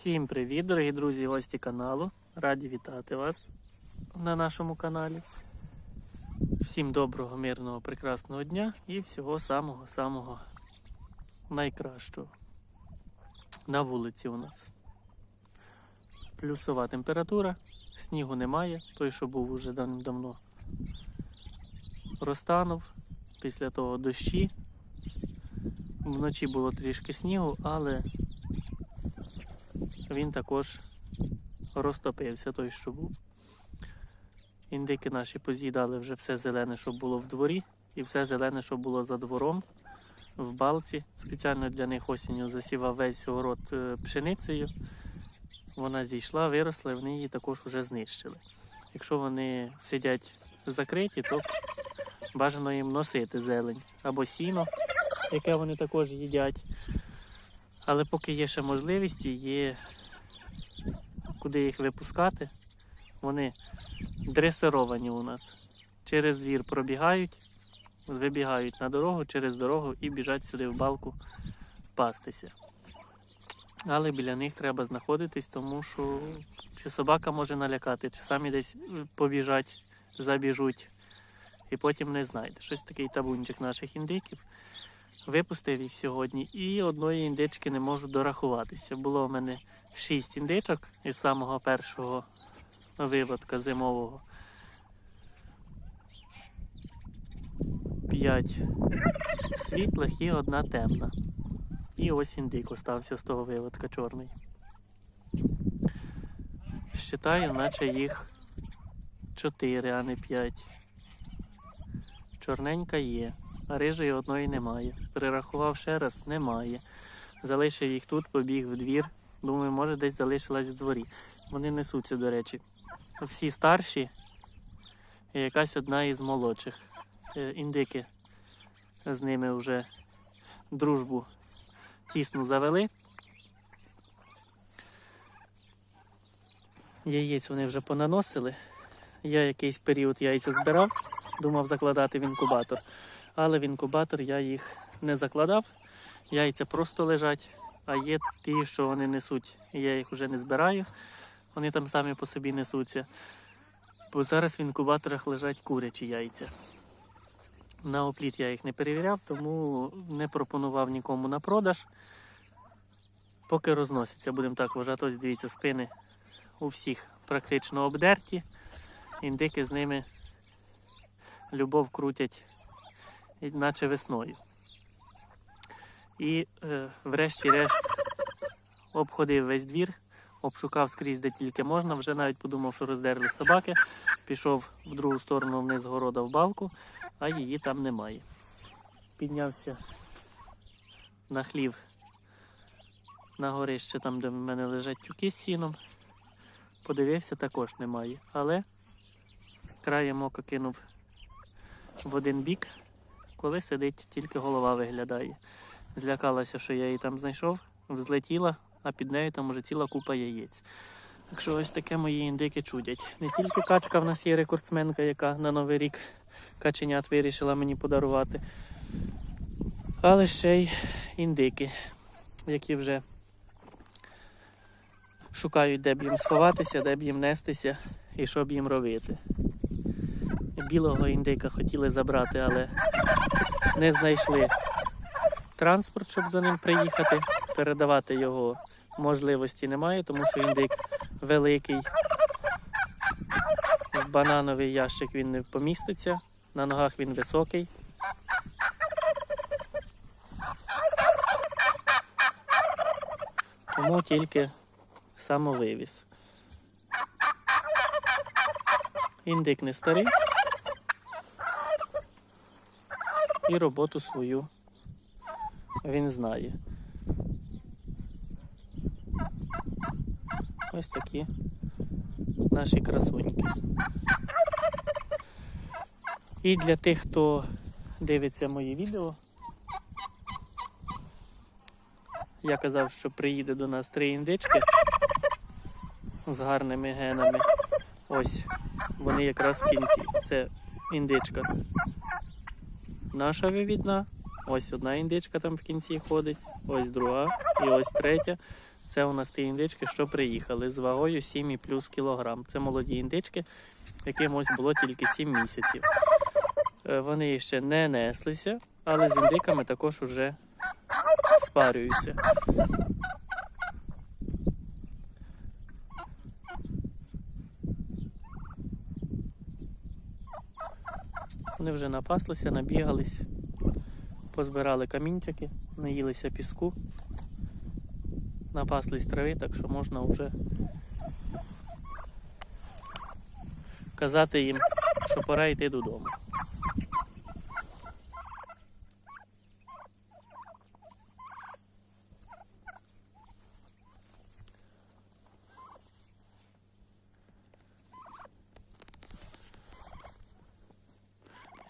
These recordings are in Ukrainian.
Всім привіт, дорогі друзі і гості каналу. Раді вітати вас на нашому каналі. Всім доброго, мирного, прекрасного дня і всього самого-самого найкращого. На вулиці у нас плюсова температура, снігу немає, той, що був уже давно розтанув. Після того дощі. Вночі було трішки снігу, але він також розтопився той, що був. Індики наші поз'їдали вже все зелене, що було в дворі, і все зелене, що було за двором, в балці. Спеціально для них осінню засівав весь город е, пшеницею. Вона зійшла, виросла, і вони її також вже знищили. Якщо вони сидять закриті, то бажано їм носити зелень або сіно, яке вони також їдять. Але поки є ще можливість є куди їх випускати, вони дресировані у нас. Через двір пробігають, вибігають на дорогу через дорогу і біжать сюди в балку пастися. Але біля них треба знаходитись, тому що чи собака може налякати, чи самі десь побіжать, забіжуть. І потім не знайде. Щось такий табунчик наших індиків. Випустив їх сьогодні і одної індички не можу дорахуватися. Було в мене шість індичок із самого першого виводка зимового. П'ять світлих і одна темна. І ось індик остався з того виводка чорний. Считаю, наче їх чотири, а не п'ять. Чорненька є, а рижої одної немає. Перерахував ще раз, немає. Залишив їх тут, побіг в двір. Думаю, може десь залишилась в дворі. Вони несуться, до речі. Всі старші і якась одна із молодших. Е, Індики з ними вже дружбу тісну завели. Яєць вони вже понаносили. Я якийсь період яйця збирав, думав закладати в інкубатор. Але в інкубатор я їх не закладав. Яйця просто лежать, а є ті, що вони несуть. Я їх вже не збираю. Вони там самі по собі несуться. Бо зараз в інкубаторах лежать курячі яйця. На опліт я їх не перевіряв, тому не пропонував нікому на продаж. Поки розносяться, будемо так вважати. Ось дивіться, спини у всіх практично обдерті. Індики з ними любов крутять, наче весною. І е, врешті-решт обходив весь двір, обшукав скрізь, де тільки можна. Вже навіть подумав, що роздерли собаки. Пішов в другу сторону вниз города в балку, а її там немає. Піднявся на хлів на горище, там, де в мене лежать тюки з сіном. Подивився, також немає. Але краєм ока кинув в один бік, коли сидить, тільки голова виглядає. Злякалася, що я її там знайшов, взлетіла, а під нею там уже ціла купа яєць. Так що ось таке мої індики чудять. Не тільки качка в нас є рекордсменка, яка на Новий рік каченят вирішила мені подарувати, але ще й індики, які вже шукають, де б їм сховатися, де б їм нестися і що б їм робити. Білого індика хотіли забрати, але не знайшли транспорт, щоб за ним приїхати. Передавати його можливості немає, тому що індик великий. В банановий ящик він не поміститься, на ногах він високий. Тому тільки самовивіз. Індик не старий. І роботу свою він знає. Ось такі наші красуньки. І для тих, хто дивиться мої відео, я казав, що приїде до нас три індички з гарними генами. Ось, вони якраз в кінці. Це індичка наша вивідна. Ось одна індичка там в кінці ходить, ось друга і ось третя. Це у нас ті індички, що приїхали з вагою 7 плюс кілограм. Це молоді індички, яким ось було тільки 7 місяців. Е, Вони ще не неслися, але з індиками також уже спарюються. Вони вже напаслися, набігались, позбирали камінчики, наїлися піску, напаслись трави, так що можна вже казати їм, що пора йти додому.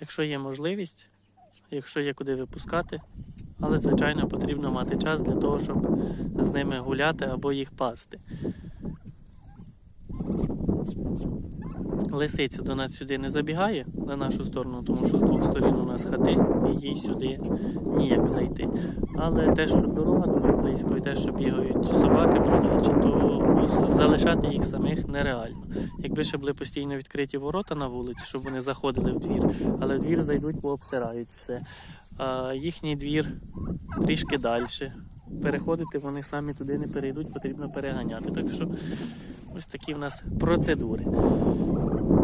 Якщо є можливість, якщо є куди випускати, але звичайно потрібно мати час для того, щоб з ними гуляти або їх пасти. Лисиця до нас сюди не забігає на нашу сторону, тому що з двох сторін у нас хати, і їй сюди ніяк зайти. Але те, що дорога дуже близько, і те, що бігають собаки бродячі, то залишати їх самих нереально. Якби ще були постійно відкриті ворота на вулиці, щоб вони заходили в двір, але в двір зайдуть, пообсирають все. А їхній двір трішки далі. Переходити вони самі туди не перейдуть, потрібно переганяти. Так що ось такі в нас процедури.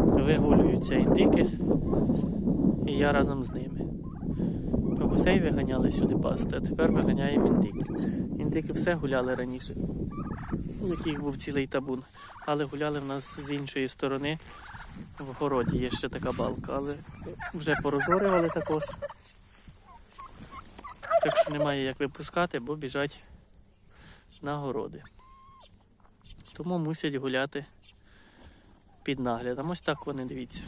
Вигулюються індики, і я разом з ними. Гусей виганяли сюди пасти, а тепер виганяємо індиків. Індики все гуляли раніше, яких був цілий табун. Але гуляли в нас з іншої сторони в городі є ще така балка, але вже порозорювали також. Так що немає як випускати, бо біжать на городи. Тому мусять гуляти під наглядом. Ось так вони дивіться.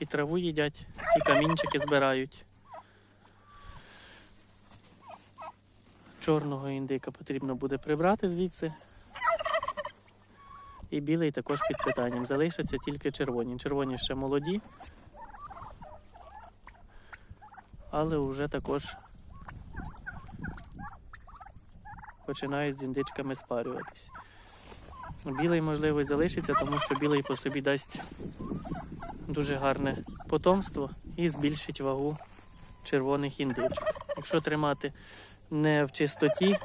І траву їдять, і камінчики збирають. Чорного індика потрібно буде прибрати звідси. І білий також під питанням. Залишаться тільки червоні. Червоні ще молоді, але вже також починають з індичками спарюватись. Білий, можливо, залишиться, тому що білий по собі дасть дуже гарне потомство і збільшить вагу червоних індичок. Якщо тримати не в чистоті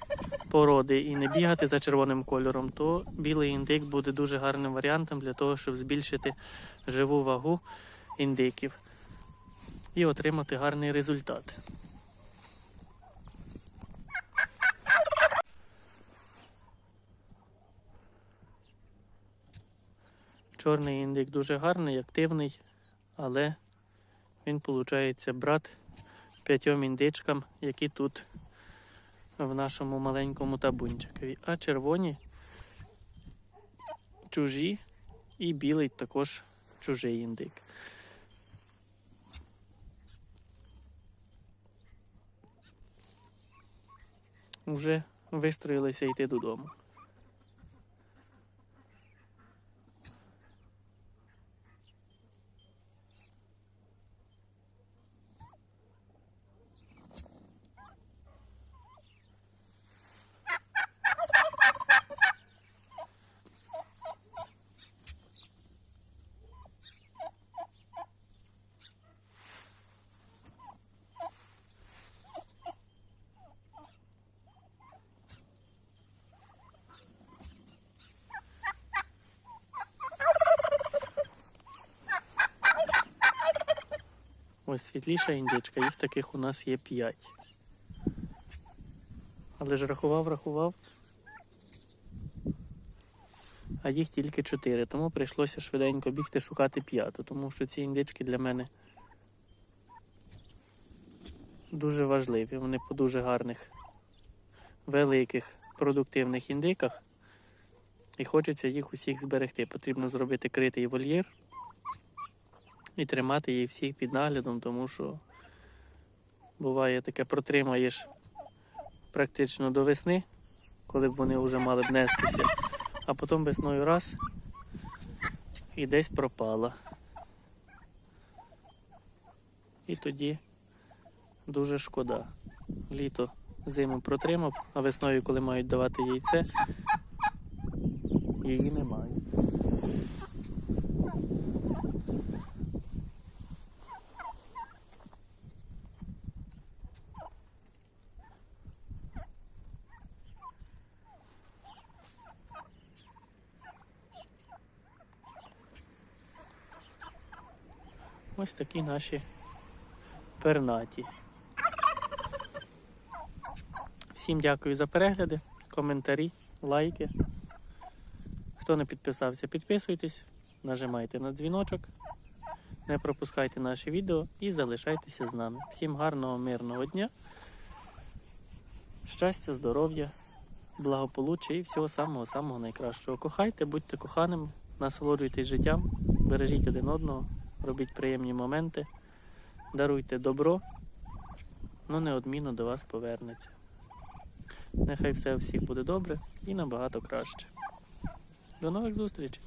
породи і не бігати за червоним кольором, то білий індик буде дуже гарним варіантом для того, щоб збільшити живу вагу індиків і отримати гарний результат. Чорний індик дуже гарний, активний, але він, виходить, брат п'ятьом індичкам, які тут в нашому маленькому табунчикові. А червоні чужі і білий також чужий індик. Вже вистроїлися йти додому. Ось світліша індичка, їх таких у нас є 5. Але ж рахував, рахував. А їх тільки 4, тому прийшлося швиденько бігти шукати п'яту, тому що ці індички для мене дуже важливі. Вони по дуже гарних, великих, продуктивних індиках. І хочеться їх усіх зберегти. Потрібно зробити критий вольєр і тримати їх всіх під наглядом, тому що буває таке, протримаєш практично до весни, коли б вони вже мали б нестися, а потім весною раз і десь пропала. І тоді дуже шкода. Літо зиму протримав, а весною, коли мають давати яйце, її немає. Ось такі наші пернаті. Всім дякую за перегляди, коментарі, лайки. Хто не підписався, підписуйтесь, нажимайте на дзвіночок, не пропускайте наші відео і залишайтеся з нами. Всім гарного, мирного дня, щастя, здоров'я, благополуччя і всього самого-самого найкращого. Кохайте, будьте коханими, насолоджуйтесь життям, бережіть один одного, робіть приємні моменти, даруйте добро, ну неодмінно до вас повернеться. Нехай все у всіх буде добре і набагато краще. До нових зустрічей!